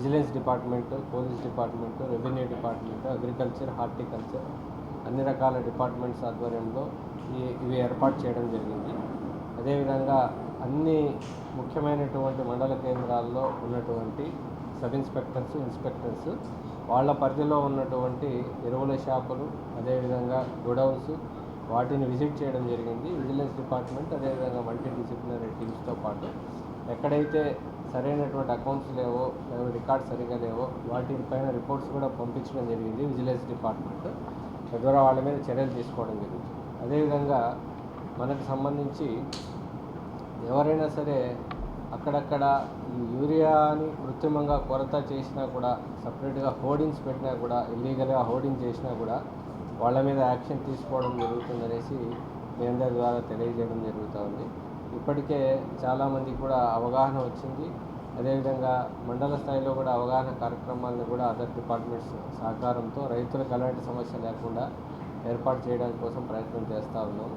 Vigilance department police department revenue department agriculture horticulture అన్ని రకాల departments ఆధ్వర్యంలో ఇవి ఏర్పాటు చేయడం జరిగింది. అదేవిధంగా అన్ని ముఖ్యమైనటువంటి మండల కేంద్రాల్లో ఉన్నటువంటి సబ్ ఇన్స్పెక్టర్స్ ఇన్స్పెక్టర్స్ వాళ్ళ పరిధిలో ఉన్నటువంటి ఎరువుల షాపులు అదేవిధంగా గొడౌన్స్ వాటిని విజిట్ చేయడం జరిగింది. విజిలెన్స్ డిపార్ట్మెంట్ అదేవిధంగా మల్టీ డిసిప్లినరీ టీమ్స్తో పాటు ఎక్కడైతే సరైనటువంటి అకౌంట్స్ లేవో లేదా రికార్డ్స్ సరిగా లేవో వాటిపైన రిపోర్ట్స్ కూడా పంపించడం జరిగింది విజిలెన్స్ డిపార్ట్మెంట్ తద్వారా వాళ్ళ మీద చర్యలు తీసుకోవడం జరుగుతుంది. అదేవిధంగా మనకు సంబంధించి ఎవరైనా సరే అక్కడక్కడ ఈ యూరియాని కృత్రిమంగా కొరత చేసినా కూడా సపరేట్గా హోర్డింగ్స్ పెట్టినా కూడా ఇల్లీగల్గా హోర్డింగ్ చేసినా కూడా వాళ్ళ మీద యాక్షన్ తీసుకోవడం జరుగుతుందనేసి కేంద్ర ద్వారా తెలియజేయడం జరుగుతూ ఉంది. ఇప్పటికే చాలామందికి కూడా అవగాహన వచ్చింది. అదేవిధంగా మండల స్థాయిలో కూడా అవగాహన కార్యక్రమాలను కూడా అదర్ డిపార్ట్మెంట్స్ సహకారంతో రైతులకు ఎలాంటి సమస్య లేకుండా ఏర్పాటు చేయడానికి కోసం ప్రయత్నం చేస్తూ ఉన్నాము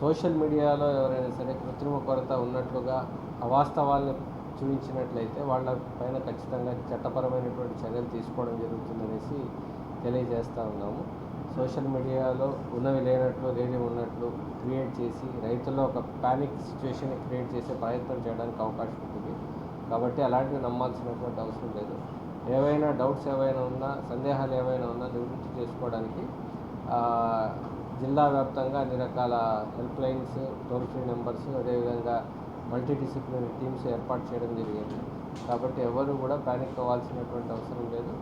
సోషల్ మీడియాలో ఎవరైనా సరే కృత్రిమ కొరత ఉన్నట్లుగా అవాస్తవాలను చూపించినట్లయితే వాళ్ళ పైన ఖచ్చితంగా చట్టపరమైనటువంటి చర్యలు తీసుకోవడం జరుగుతుందనేసి తెలియజేస్తూ ఉన్నాము. సోషల్ మీడియాలో ఉన్నవి లేనట్లు లేని ఉన్నట్లు క్రియేట్ చేసి రైతుల్లో ఒక పానిక్ సిచ్యువేషన్ క్రియేట్ చేసే ప్రయత్నం చేయడానికి అవకాశం ఉంటుంది. కాబట్టి అలాంటివి నమ్మాల్సినటువంటి అవసరం లేదు. ఏవైనా డౌట్స్ ఏవైనా ఉన్నా సందేహాలు ఏవైనా ఉన్నా నివృత్తి చేసుకోవడానికి జిల్లా వ్యాప్తంగా అన్ని రకాల help lines toll free numbers అదేవిధంగా మల్టీడిసిప్లినరీ టీమ్స్ ఏర్పాటు చేయడం జరిగింది. కాబట్టి ఎవరు కూడా ప్యానిక్ అవ్వాల్సినటువంటి అవసరం లేదు.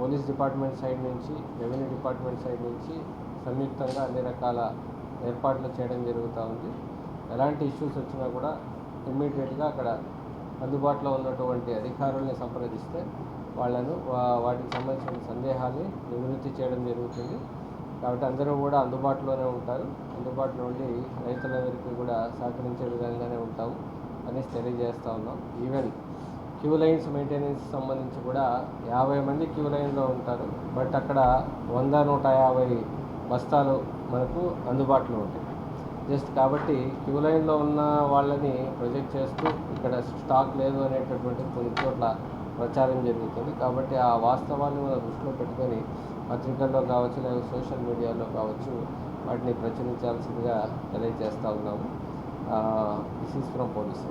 పోలీస్ డిపార్ట్మెంట్ సైడ్ నుంచి రెవెన్యూ డిపార్ట్మెంట్ సైడ్ నుంచి సంయుక్తంగా అన్ని రకాల ఏర్పాట్లు చేయడం జరుగుతూ ఉంది. ఎలాంటి ఇష్యూస్ వచ్చినా కూడా ఇమ్మీడియట్గా అక్కడ అందుబాటులో ఉన్నటువంటి అధికారుల్ని సంప్రదిస్తే వాళ్ళను వా- వాటికి సంబంధించిన సందేహాన్ని నివృత్తి చేయడం జరుగుతుంది. కాబట్టి అందరూ కూడా అందుబాటులోనే ఉంటారు. అందుబాటులో ఉండి రైతులందరికీ కూడా సహకరించే విధంగానే ఉంటాము. అనేసి తెలియజేస్తూ ఉన్నాం. ఈవెన్ క్యూ లైన్స్ మెయింటెనెన్స్ సంబంధించి కూడా యాభై మంది క్యూ లైన్లో ఉంటారు. బట్ అక్కడ వంద నూట యాభై బస్తాలు మనకు అందుబాటులో ఉంటాయి. జస్ట్ కాబట్టి క్యూ లైన్లో ఉన్న వాళ్ళని ప్రొజెక్ట్ చేస్తూ ఇక్కడ స్టాక్ లేదు అనేటటువంటి కొన్ని చోట్ల ప్రచారం జరుగుతుంది. కాబట్టి ఆ వాస్తవాన్ని మనం దృష్టిలో పెట్టుకొని పత్రికల్లో కావచ్చు లేదా సోషల్ మీడియాలో కావచ్చు వాటిని ప్రచురించాల్సిందిగా తెలియజేస్తూ ఉన్నాము. This is from police